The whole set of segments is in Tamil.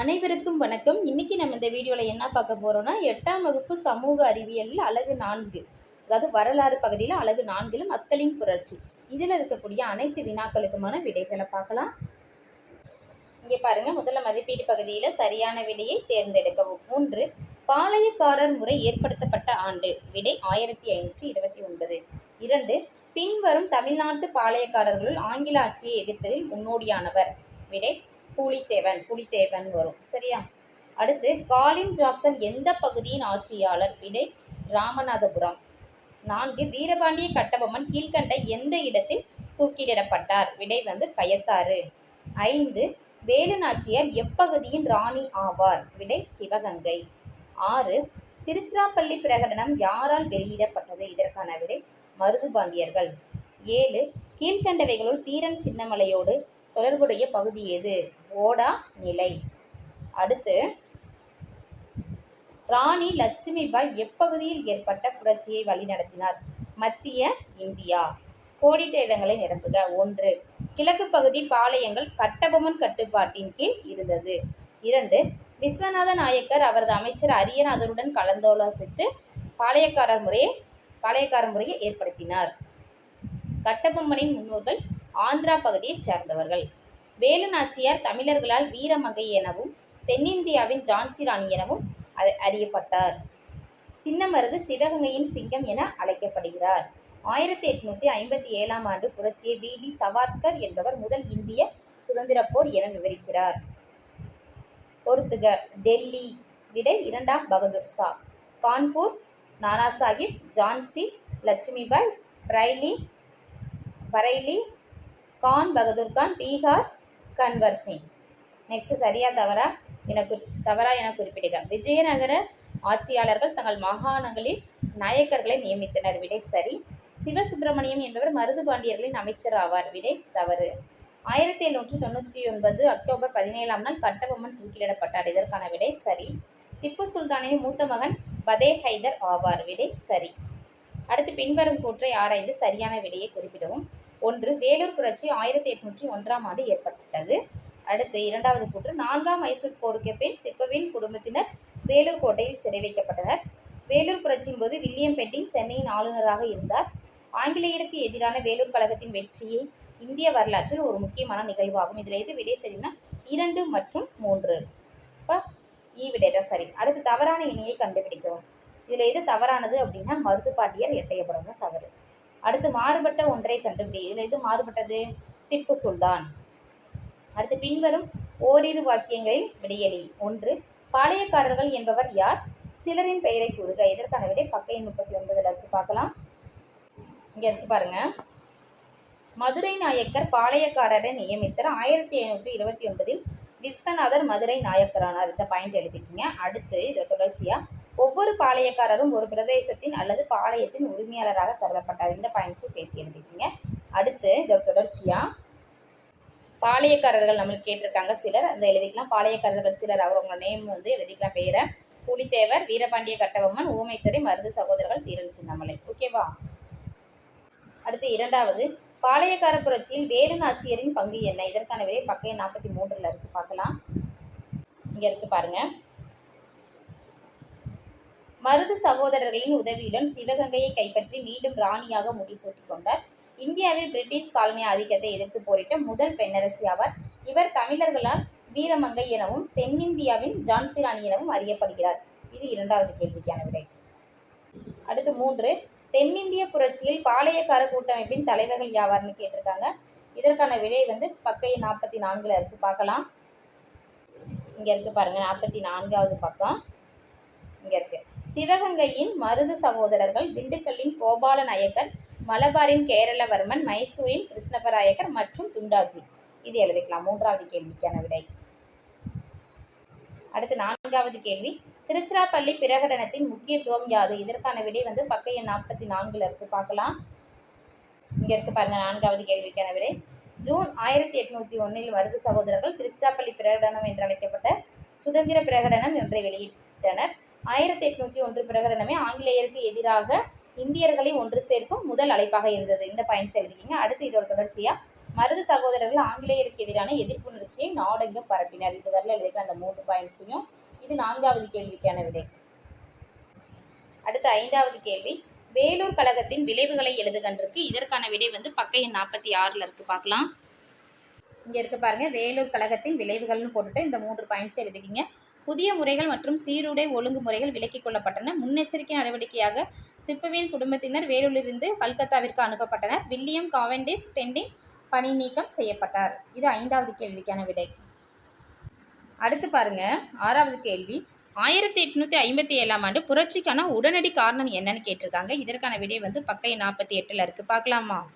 அனைவருக்கும் வணக்கம். இன்னைக்கு நம்ம இந்த வீடியோவில் என்ன பார்க்க போகிறோம்னா எட்டாம் வகுப்பு சமூக அறிவியலில் அழகு நான்கு. அதாவது வரலாறு பகுதியில் அழகு நான்கில் மக்களின் புரட்சி. இதில் இருக்கக்கூடிய அனைத்து வினாக்களுக்குமான விடைகளை பார்க்கலாம். இங்கே பாருங்கள் முதல்ல மதிப்பீடு பகுதியில் சரியான விடையை தேர்ந்தெடுக்கவும். மூன்று பாளையக்காரர் முறை ஏற்படுத்தப்பட்ட ஆண்டு. விடை ஆயிரத்தி ஐநூற்றி இருபத்தி ஒன்பது. இரண்டு பின்வரும் தமிழ்நாட்டு பாளையக்காரர்களுள் ஆங்கில ஆட்சியை எதிர்த்ததில் முன்னோடியானவர். விடை புலித்தேவன் புலித்தேவன் வரும். சரியா? அடுத்து காலின் ஜாக்சன் எந்த பகுதியின் ஆட்சியாளர்? விடை ராமநாதபுரம். நான்கு வீரபாண்டிய கட்டபொம்மன் கீழ்கண்ட எந்த இடத்தில் தூக்கிலிடப்பட்டார்? விடை வந்து கயத்தாறு. ஐந்து வேலு நாச்சியார் எப்பகுதியின் ராணி ஆவார்? விடை சிவகங்கை. ஆறு திருச்சிராப்பள்ளி பிரகடனம் யாரால் வெளியிடப்பட்டது? இதற்கான விடை மருதுபாண்டியர்கள். ஏழு கீழ்கண்டவைகளுள் தீரன் சின்னமலையோடு தொடர்புடைய பகுதி எது? ஓடா நிலை. அடுத்து ராணி லட்சுமிபாய் எப்பகுதியில் ஏற்பட்ட புரட்சியை வழிநடத்தினார்? மத்திய இந்தியா. கோடிட்ட இடங்களை நிரப்புக. ஒன்று கிழக்கு பகுதி பாளையங்கள் கட்டபொம்மன் கட்டுப்பாட்டின் கீழ் இருந்தது. இரண்டு விஸ்வநாத நாயக்கர் அவரது அமைச்சர் அரியநாதருடன் கலந்தாலோசித்து பாளையக்காரர் முறையை பாளையக்காரர் முறையை ஏற்படுத்தினார். கட்டபொம்மனின் முன்னோர்கள் ஆந்திரா பகுதியைச் சேர்ந்தவர்கள். வேலு நாச்சியார் தமிழர்களால் வீரமங்கை எனவும் தென்னிந்தியாவின் ஜான்சி ராணி எனவும் அறி- அறியப்பட்டார். சின்னமருது சிவகங்கையின் சிங்கம் என அழைக்கப்படுகிறார். ஆயிரத்தி எட்நூத்தி ஐம்பத்தி ஏழாம் ஆண்டு புரட்சியை வி. டி. சவார்கர் என்பவர் முதல் இந்திய சுதந்திரப் போர் என விவரிக்கிறார். பொறுத்துக டெல்லி விடை இரண்டாம் பகதூர் ஷா. கான்பூர் நானா சாஹிப் ஜான்சி லட்சுமிபாய் பிரைலி பரைலி கான் பகதூர் கான் பீகார் கன்வர் சிங் நெக்ஸ்ட் சரியா தவறா? எனக்கு தவறா என குறிப்பிடுக. விஜயநகர ஆட்சியாளர்கள் தங்கள் மாகாணங்களில் நாயக்கர்களை நியமித்தனர். விடை சரி. சிவசுப்பிரமணியம் என்பவர் மருதுபாண்டியர்களின் அமைச்சர் ஆவார். விடை தவறு. ஆயிரத்தி எழுநூற்றி தொண்ணூற்றி ஒன்பது அக்டோபர் பதினேழாம் நாள் கட்டபொம்மன் தூக்கிலிடப்பட்டார். இதற்கான விடை சரி. திப்பு சுல்தானின் மூத்த மகன் பதே ஹைதர் ஆவார். விடை சரி. அடுத்து பின்வரும் கூற்றை ஆராய்ந்து சரியான விடையை குறிப்பிடவும். ஒன்று வேலூர் புரட்சி ஆயிரத்தி எட்நூற்றி ஒன்றாம் ஆண்டு ஏற்பட்டது. அடுத்து இரண்டாவது கூற்று நான்காம் மைசூர் போருக்கு பின் திப்பவின் குடும்பத்தினர் வேலூர் கோட்டையில் சிறை வைக்கப்பட்டனர். வேலூர் புரட்சியின் போது வில்லியம் பெட்டிங் சென்னையின் ஆளுநராக இருந்தார். ஆங்கிலேயருக்கு எதிரான வேலூர் கழகத்தின் வெற்றியை இந்திய வரலாற்றில் ஒரு முக்கியமான நிகழ்வாகும். இதில் எது விடை சரினா இரண்டு மற்றும் மூன்று. இப்போ ஈ விடைதான் சரி. அடுத்து தவறான இணையை கண்டுபிடிக்கவும். இதில் எது தவறானது அப்படின்னா மருதுபாண்டியர் எட்டயபுரம் தான் தவறு. அடுத்து மாறுபட்ட ஒன்றை கண்டுபிடி. இதில் எது மாறுபட்டது? திப்பு சுல்தான். அடுத்து பின்வரும் ஓரிரு வாக்கியங்களில் விடையளி ஒன்று பாளையக்காரர்கள் என்பவர் யார்? சிலரின் பெயரை கூறுக. இதற்கான விடை? பக்கை முப்பத்தி ஒன்பதுல இருக்கு. பார்க்கலாம். இங்க இருக்கு பாருங்க. மதுரை நாயக்கர் பாளையக்காரரை நியமித்தார் ஆயிரத்தி ஐநூற்றி இருபத்தி ஒன்பதில் விஸ்வநாதர் மதுரை நாயக்கரானார். இந்த பாயிண்ட் எழுதிக்கிங்க அடுத்து இதை தொடர்ச்சியா ஒவ்வொரு பாளையக்காரரும் ஒரு பிரதேசத்தின் அல்லது பாளையத்தின் உரிமையாளராக கருதப்பட்டார். இந்த பாயிண்ட்ஸை சேர்த்து எழுதிக்கிங்க. அடுத்து இதோட தொடர்ச்சியாக பாளையக்காரர்கள் நம்மளுக்கு கேட்டிருக்காங்க சிலர். அந்த எழுதிக்கலாம். பாளையக்காரர்கள் சிலர் அவங்களோட நேம் வந்து எழுதிக்கலாம் பேரை. புலித்தேவர் வீரபாண்டிய கட்டபொம்மன் ஊமைத்துறை மருது சகோதரர்கள் தீரன் சின்னமலை. ஓகேவா அடுத்து இரண்டாவது பாளையக்கார புரட்சியில் வேலு நாச்சியரின் பங்கு என்ன? இதற்கான விடை பக்கம் நாற்பத்தி மூன்றில் இருக்குது பார்க்கலாம். இங்கே இருக்குது பாருங்கள் மருது சகோதரர்களின் உதவியுடன் சிவகங்கையை கைப்பற்றி மீண்டும் ராணியாக முடிசூட்டிக் கொண்டார். இந்தியாவில் பிரிட்டிஷ் காலனி ஆதிக்கத்தை எதிர்த்து போரிட்ட முதல் பெண்ணரசி ஆவார். இவர் தமிழர்களால் வீரமங்கை எனவும் தென்னிந்தியாவின் ஜான்சி ராணி எனவும் அறியப்படுகிறார். இது இரண்டாவது கேள்விக்கான விடை. அடுத்து மூன்று. தென்னிந்திய புரட்சியில் பாளையக்கார கூட்டமைப்பின் தலைவர்கள் யாவார்னு கேட்டிருக்காங்க. இதற்கான விடை வந்து பக்கை நாற்பத்தி நான்குல இருக்கு. பார்க்கலாம். இங்க இருக்கு பாருங்க நாற்பத்தி நான்காவது பக்கம். இங்க இருக்கு. சிவகங்கையின் மருது சகோதரர்கள் திண்டுக்கல்லின் கோபால நாயக்கர் மலபாரின் கேரளவர்மன் மைசூரின் கிருஷ்ணபராயக்கர் மற்றும் துண்டாஜி. இது எழுதிக்கலாம். மூன்றாவது கேள்விக்கான விடை. அடுத்து நான்காவது கேள்வி. திருச்சிராப்பள்ளி பிரகடனத்தின் முக்கியத்துவம் யாது? இதற்கான விடை வந்து பக்க எண் நாற்பத்தி நான்குல இருக்கு. பார்க்கலாம். இங்க இருக்கு பாருங்க நான்காவது கேள்விக்கான விடை. ஜூன் ஆயிரத்தி எட்நூத்தி ஒன்னில் மருது சகோதரர்கள் திருச்சிராப்பள்ளி பிரகடனம் என்று அழைக்கப்பட்ட சுதந்திர பிரகடனம் ஒன்றை வெளியிட்டனர். ஆயிரத்தி எட்நூத்தி ஒன்று பிரகடனமே ஆங்கிலேயருக்கு எதிராக இந்தியர்களை ஒன்று சேர்க்கும் முதல் அழைப்பாக இருந்தது. இந்த பாயிண்ட்ஸ் எழுதிக்கிங்க அடுத்து இதோட தொடர்ச்சியா மருது சகோதரர்கள் ஆங்கிலேயருக்கு எதிரான எதிர்ப்புணர்ச்சியை நாடெங்கும் பரப்பினர். இது வரல அந்த மூன்று பாயிண்ட்ஸையும் இது நான்காவது கேள்விக்கான விடை. அடுத்த ஐந்தாவது கேள்வி. வேலூர் கழகத்தின் விளைவுகளை எழுதுகன்றிருக்கு. இதற்கான விடை வந்து பக்க எண் நாற்பத்தி ஆறில் இருக்கு. பார்க்கலாம். இங்கே இருக்கு பாருங்க. வேலூர் கழகத்தின் விளைவுகள்னு போட்டுட்டு இந்த மூன்று பாயிண்ட்ஸ் எழுதிக்கிங்க புதிய முறைகள் மற்றும் சீருடை ஒழுங்குமுறைகள் விலக்கிக் கொள்ளப்பட்டன. முன்னெச்சரிக்கை நடவடிக்கையாக திப்புவின் குடும்பத்தினர் வேலூரிலிருந்து கல்கத்தாவிற்கு அனுப்பப்பட்டனர். வில்லியம் காவெண்டிஸ் பெண்டிங் பணி நீக்கம் செய்யப்பட்டார். இது ஐந்தாவது கேள்விக்கான விடை. அடுத்து பாருங்க. ஆறாவது கேள்வி. ஆயிரத்தி எட்நூத்தி ஐம்பத்தி ஏழாம் ஆண்டு புரட்சிக்கான உடனடி காரணம் என்னன்னு கேட்டிருக்காங்க. இதற்கான விடை வந்து பக்கை நாற்பத்தி எட்டுல இருக்கு. பார்க்கலாமா?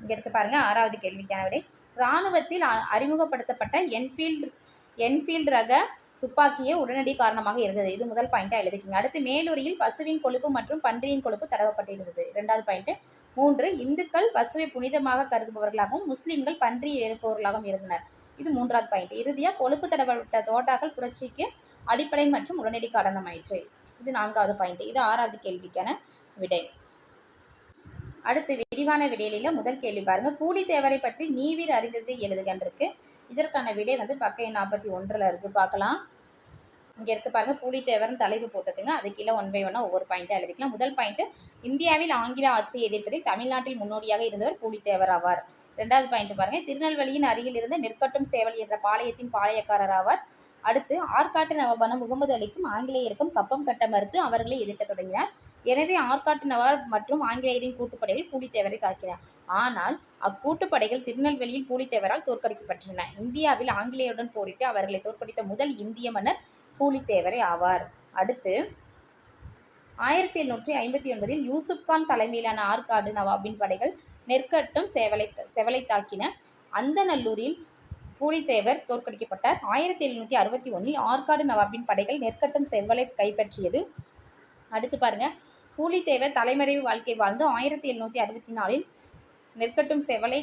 இங்க இருக்கு பாருங்க. ஆறாவது கேள்விக்கான விடை. இராணுவத்தில் அ- அறிமுகப்படுத்தப்பட்ட என்ஃபீல்டு என்ஃபீல்டு ரக துப்பாக்கியே உடனடி காரணமாக இருந்தது. இது முதல் பாயிண்டா எழுதிக்கிங்க. அடுத்து மேலூரியில் பசுவின் கொழுப்பு மற்றும் பன்றியின் கொழுப்பு தடவப்பட்டிருந்தது. இரண்டாவது பாயிண்ட்டு மூன்று இந்துக்கள் பசுவை புனிதமாக கருதுபவர்களாகவும் முஸ்லிம்கள் பன்றியை வெறுப்பவர்களாகவும் இருந்தனர். இது மூன்றாவது பாயிண்ட் இறுதியா கொழுப்பு தடவப்பட்ட தோட்டாக்கள் புரட்சிக்கு அடிப்படை மற்றும் உடனடி காரணமாயிற்று. இது நான்காவது பாயிண்ட் இது ஆறாவது கேள்விக்கான விடை. அடுத்து விரிவான விடையில முதல் கேள்வி பாருங்க. பூலித்தேவரை பற்றி நீவிர் அறிந்தது எழுதுகன்றிருக்கு. இதற்கான விடை வந்து பக்க நாற்பத்தி ஒன்றில் இருக்குது பார்க்கலாம். இங்கே இருக்குது பாருங்க. புலித்தேவர்னு தலைப்பு போட்டுக்குங்க அது கீழே ஒன் பை ஒன்னா ஒவ்வொரு பாயிண்ட்டாக எழுதிக்கலாம். முதல் பாயிண்ட்டு இந்தியாவில் ஆங்கில ஆட்சியை எதிர்ப்பதில் தமிழ்நாட்டில் முன்னோடியாக இருந்தவர் புலித்தேவர் ஆவார். ரெண்டாவது பாயிண்ட் பாருங்க. திருநெல்வேலியின் அருகில் இருந்த நெற்கட்டும் சேவல் என்ற பாளையத்தின் பாளையக்காரர் ஆவார். அடுத்து ஆற்காட்டு நவாபான முகமது அலிக்கும் ஆங்கிலேயருக்கும் கப்பம் கட்ட மறுத்து அவர்களை எதிர்க்க தொடங்கினார். எனவே ஆற்காட்டு நவாப் மற்றும் ஆங்கிலேயரின் கூட்டுப்படைகள் பூலித்தேவரை தாக்கின. ஆனால் அக்கூட்டுப்படைகள் திருநெல்வேலியில் பூலித்தேவரால் தோற்கடிக்கப்பட்டன. இந்தியாவில் ஆங்கிலேயருடன் போரிட்டு அவர்களை தோற்கடித்த முதல் இந்திய மன்னர் புலித்தேவரை ஆவார். அடுத்து ஆயிரத்தி எழுநூற்றி ஐம்பத்தி ஒன்பதில் யூசுப் கான் தலைமையிலான ஆற்காடு நவாபின் படைகள் நெற்கட்டும் சேவலை செவலை தாக்கின. அந்த நல்லூரில் பூலித்தேவர் தோற்கடிக்கப்பட்டார். ஆயிரத்தி எழுநூற்றி அறுபத்தி ஒன்றில் ஆற்காடு நவாபின் படைகள் நெற்கட்டும் செவலை கைப்பற்றியது. அடுத்து பாருங்கள் பூலித்தேவர் தலைமறைவு வாழ்க்கை வாழ்ந்து ஆயிரத்தி எழுநூற்றி அறுபத்தி நாலில் நெற்கட்டும் செவலை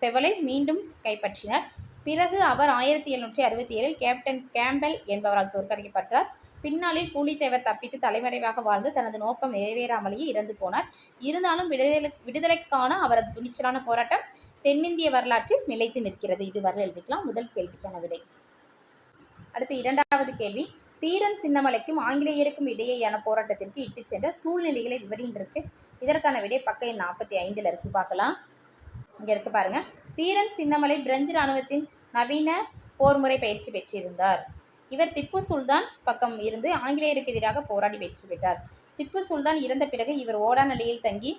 செவலை மீண்டும் கைப்பற்றினார். பிறகு அவர் ஆயிரத்தி எழுநூற்றி அறுபத்தி ஏழில் கேப்டன் கேம்பல் என்பவரால் தோற்கடிக்கப்பட்டார். பின்னாளில் பூலித்தேவர் தப்பித்து தலைமறைவாக வாழ்ந்து தனது நோக்கம் நிறைவேறாமலேயே இறந்து போனார். இருந்தாலும் விடுதலை விடுதலைக்கான அவரது துணிச்சலான போராட்டம் தென்னிந்திய வரலாற்றில் நிலைத்து நிற்கிறது. இதுவரை எழுதிக்கலாம் முதல் கேள்விக்கான விடை. அடுத்து இரண்டாவது கேள்வி. தீரன் சின்னமலைக்கும் ஆங்கிலேயருக்கும் இடையேயான போராட்டத்திற்கு இட்டுச் சென்ற சூழ்நிலைகளை விவரின்றிருக்கு. இதற்கான விடை பக்க எண் நாற்பத்தி ஐந்தில் இருக்கு. பார்க்கலாம். இங்கே இருக்கு பாருங்க. தீரன் சின்னமலை பிரெஞ்சு இராணுவத்தின் நவீன போர்முறை பயிற்சி பெற்றிருந்தார். இவர் திப்பு சுல்தான் பக்கம் இருந்து ஆங்கிலேயருக்கு எதிராக போராடி வெற்றி பெற்றார். திப்பு சுல்தான் இறந்த பிறகு இவர் ஓடா நிலையில் தங்கி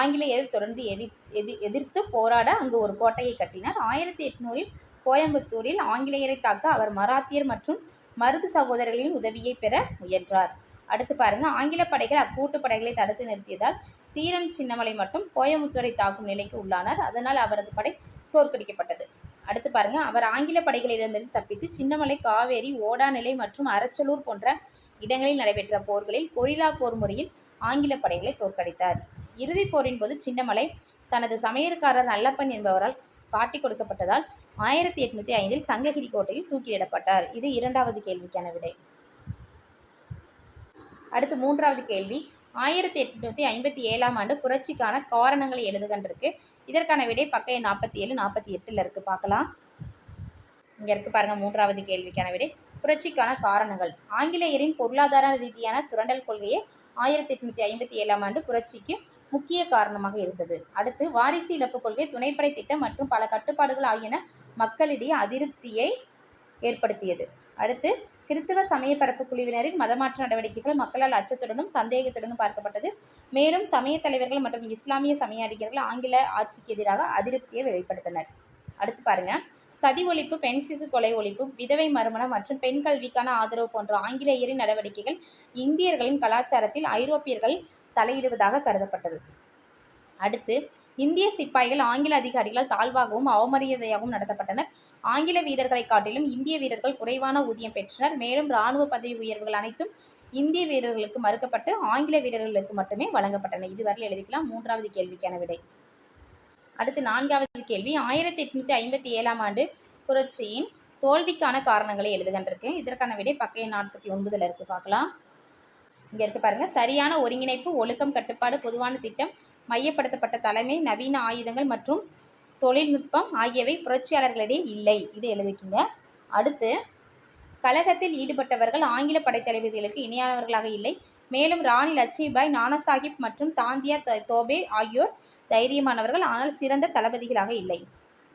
ஆங்கிலேயரை தொடர்ந்து எதி எதி எதிர்த்து போராட அங்கு ஒரு கோட்டையை கட்டினார். ஆயிரத்தி எட்நூறில் கோயம்புத்தூரில் ஆங்கிலேயரை தாக்க அவர் மராத்தியர் மற்றும் மருது சகோதரர்களின் உதவியை பெற முயன்றார். அடுத்து பாருங்க ஆங்கில படைகள் அக்கூட்டு படைகளை தடுத்து நிறுத்தியதால் தீரன் சின்னமலை மட்டும் கோயம்புத்தூரை தாக்கும் நிலைக்கு உள்ளானார். அதனால் அவரது படை தோற்கடிக்கப்பட்டது. அடுத்து பாருங்க அவர் ஆங்கில படைகளிடமிருந்து தப்பித்து சின்னமலை காவேரி ஓடாநிலை மற்றும் அரச்சலூர் போன்ற இடங்களில் நடைபெற்ற போர்களில் கொரில்லா போர் முறையில் ஆங்கில படைகளை தோற்கடித்தார். இறுதிப் போரின் போது சின்னமலை தனது சமையற்காரர் நல்லப்பன் என்பவரால் காட்டிக் கொடுக்கப்பட்டதால் ஆயிரத்தி எட்நூத்தி ஐந்தில் சங்ககிரி கோட்டையில் தூக்கிலிடப்பட்டார். இது இரண்டாவது கேள்விக்கான விடை. அடுத்து மூன்றாவது கேள்வி. ஆயிரத்தி எட்நூத்தி ஐம்பத்தி ஏழாம் ஆண்டு புரட்சிக்கான காரணங்களை எழுதுகன்றிருக்கு. இதற்கான விடை பக்க நாற்பத்தி ஏழு நாற்பத்தி எட்டுல இருக்கு. பார்க்கலாம். இங்க இருக்கு பாருங்க மூன்றாவது கேள்விக்கான விடை. புரட்சிக்கான காரணங்கள். ஆங்கிலேயரின் பொருளாதார ரீதியான சுரண்டல் கொள்கையே ஆயிரத்தி எட்நூத்தி ஐம்பத்தி ஏழாம் ஆண்டு புரட்சிக்கு முக்கிய காரணமாக இருந்தது. அடுத்து வாரிசு இழப்பு கொள்கை துணைப்படை திட்டம் மற்றும் பல கட்டுப்பாடுகள் ஆகியன மக்களிடையே அதிருப்தியை ஏற்படுத்தியது. அடுத்து கிறித்தவ சமய பரப்பு குழுவினரின் மதமாற்ற நடவடிக்கைகள் மக்களால் அச்சத்துடனும் சந்தேகத்துடனும் பார்க்கப்பட்டது. மேலும் சமய தலைவர்கள் மற்றும் இஸ்லாமிய சமய அறிஞர்கள் ஆங்கில ஆட்சிக்கு எதிராக அதிருப்தியை வெளிப்படுத்தினர். அடுத்து பாருங்க. சதி ஒழிப்பு பெண் சிசு கொலை ஒழிப்பு விதவை மறுமணம் மற்றும் பெண் கல்விக்கான ஆதரவு போன்ற ஆங்கிலேயரின் நடவடிக்கைகள் இந்தியர்களின் கலாச்சாரத்தில் ஐரோப்பியர்கள் தலையிடுவதாக கருதப்பட்டது. அடுத்து இந்திய சிப்பாய்கள் ஆங்கில அதிகாரிகளால் தாழ்வாகவும் அவமரியாதையாகவும் நடத்தப்பட்டனர். ஆங்கில வீரர்களை காட்டிலும் இந்திய வீரர்கள் குறைவான ஊதியம் பெற்றனர். மேலும் இராணுவ பதவி உயர்வுகள் அனைத்தும் இந்திய வீரர்களுக்கு மறுக்கப்பட்டு ஆங்கில வீரர்களுக்கு மட்டுமே வழங்கப்பட்டன. இதுவரை எழுதிக்கலாம் மூன்றாவது கேள்விக்கான விடை. அடுத்து நான்காவது கேள்வி. ஆயிரத்தி எட்நூத்தி ஐம்பத்தி ஏழாம் ஆண்டு புரட்சியின் தோல்விக்கான காரணங்களை எழுதுகின்றிருக்கு. இதற்கான விடை பக்க நாற்பத்தி ஒன்பதுல இருக்கு. பார்க்கலாம். இங்க இருக்கு பாருங்க. சரியான ஒருங்கிணைப்பு ஒழுக்கம் கட்டுப்பாடு பொதுவான திட்டம் மையப்படுத்தப்பட்ட தலைமை நவீன ஆயுதங்கள் மற்றும் தொழில்நுட்பம் ஆகியவை புரட்சியாளர்களிடையே இல்லை. இது எழுதிக்கிங்க அடுத்து கழகத்தில் ஈடுபட்டவர்கள் ஆங்கில படைத்தளபதிகளுக்கு இணையானவர்களாக இல்லை. மேலும் ராணி லட்சுமிபாய் நானாசாஹிப் மற்றும் தாந்தியா தோபே ஆகியோர் தைரியமானவர்கள் ஆனால் சிறந்த தளபதிகளாக இல்லை.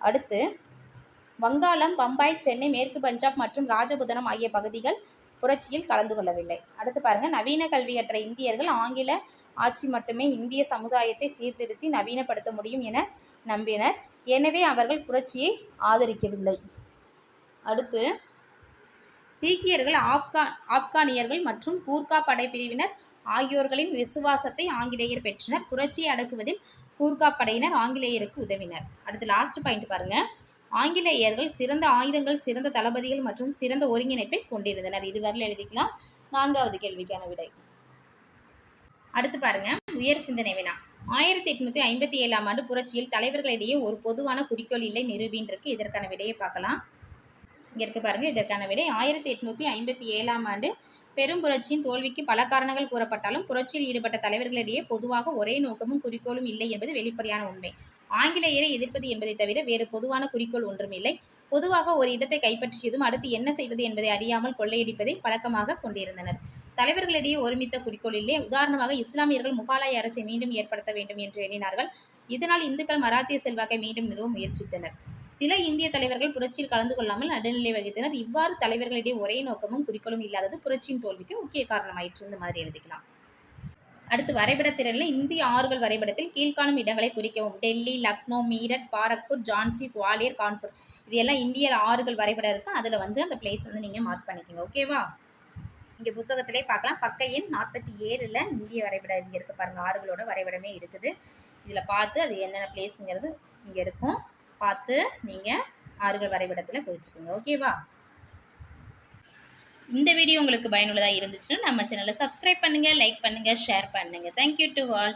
அடுத்து வங்காளம் பம்பாய் சென்னை மேற்கு பஞ்சாப் மற்றும் ராஜபுதனம் ஆகிய பகுதிகள் புரட்சியில் கலந்து கொள்ளவில்லை. அடுத்து பாருங்க நவீன கல்வி கற்ற இந்தியர்கள் ஆங்கில ஆட்சி மட்டுமே இந்திய சமுதாயத்தை சீர்திருத்தி நவீனப்படுத்த முடியும் என நம்பினர். எனவே அவர்கள் புரட்சியை ஆதரிக்கவில்லை. அடுத்து சீக்கியர்கள் ஆப்கா ஆப்கானியர்கள் மற்றும் கூர்கா படைப்பிரிவினர் ஆகியோர்களின் விசுவாசத்தை ஆங்கிலேயர் பெற்றனர். புரட்சியை அடக்குவதில் கூர்கா படையினர் ஆங்கிலேயருக்கு உதவினர். அடுத்து லாஸ்ட் பாயிண்ட் பாருங்க. ஆங்கிலேயர்கள் சிறந்த ஆயுதங்கள் சிறந்த தளபதிகள் மற்றும் சிறந்த ஒருங்கிணைப்பை கொண்டிருந்தனர். இதுவரையில் எழுதிக்கலாம். நான்காவது கேள்விக்கான விடை. அடுத்து பாருங்க உயர் சிந்தனை வினா. ஆயிரத்தி எட்நூத்தி ஐம்பத்தி ஏழாம் ஆண்டு புரட்சியில் தலைவர்களிடையே ஒரு பொதுவான குறிக்கோள் இல்லை நிரூபின் இருக்கு இதற்கான விடையை பார்க்கலாம். இங்க இருக்கு பாருங்க இதற்கான விடை. ஆயிரத்தி எட்நூத்தி ஐம்பத்தி ஏழாம் ஆண்டு பெரும் புரட்சியின் தோல்விக்கு பல காரணங்கள் கூறப்பட்டாலும் புரட்சியில் ஈடுபட்ட தலைவர்களிடையே பொதுவாக ஒரே நோக்கமும் குறிக்கோளும் இல்லை என்பது வெளிப்படையான உண்மை. ஆங்கிலேயரை எதிர்ப்பது என்பதை தவிர வேறு பொதுவான குறிக்கோள் ஒன்றும் இல்லை. பொதுவாக ஒரு இடத்தை கைப்பற்றியதும் அடுத்து என்ன செய்வது என்பதை அறியாமல் கொள்ளையடிப்பதை பழக்கமாக கொண்டிருந்தனர். தலைவர்களிடையே ஒருமித்த குறிக்கோள் இல்லை உதாரணமாக இஸ்லாமியர்கள் முகாலாய அரசை மீண்டும் ஏற்படுத்த வேண்டும் என்று எண்ணினார்கள். இதனால் இந்துக்கள் மராத்திய செல்வாக்கை மீண்டும் நிறுவ முயற்சித்தனர். சில இந்திய தலைவர்கள் புரட்சியில் கலந்து கொள்ளாமல் நடுநிலை வகித்தனர். இவ்வாறு தலைவர்களிடையே ஒரே நோக்கமும் குறிக்கோளும் இல்லாதது புரட்சியின் தோல்விக்கு முக்கிய காரணமாயிற்று. இந்த மாதிரி எழுதிக்கலாம். அடுத்து வரைபடத்திறனில் இந்திய ஆறுகள் வரைபடத்தில் கீழ்காணும் இடங்களை குறிக்கவும். டெல்லி லக்னோ மீரட் பாரக்பூர் ஜான்சி குவாலியர் கான்பூர். இது எல்லாம் இந்திய ஆறுகள் வரைபடம் இருக்கு. அதில் வந்து அந்த பிளேஸ் வந்து நீங்கள் மார்க் பண்ணிக்கோங்க. ஓகேவா இங்கே புத்தகத்திலே பார்க்கலாம். பக்க எண் நாற்பத்தி ஏழில் இந்திய வரைபடம் இங்கே இருக்குது பாருங்கள் ஆறுகளோட வரைபடமே இருக்குது. இதில் பார்த்து அது என்னென்ன பிளேஸுங்கிறது இங்கே இருக்கும். பார்த்து நீங்கள் ஆறுகள் வரைபடத்தில் குறிச்சுக்கோங்க ஓகேவா இந்த வீடியோ உங்களுக்கு பயனுள்ளதாக இருந்துச்சுன்னா நம்ம சேனலை சப்ஸ்கிரைப் பண்ணுங்கள் லைக் பண்ணுங்கள் ஷேர் பண்ணுங்கள் தேங்க்யூ டு ஆல்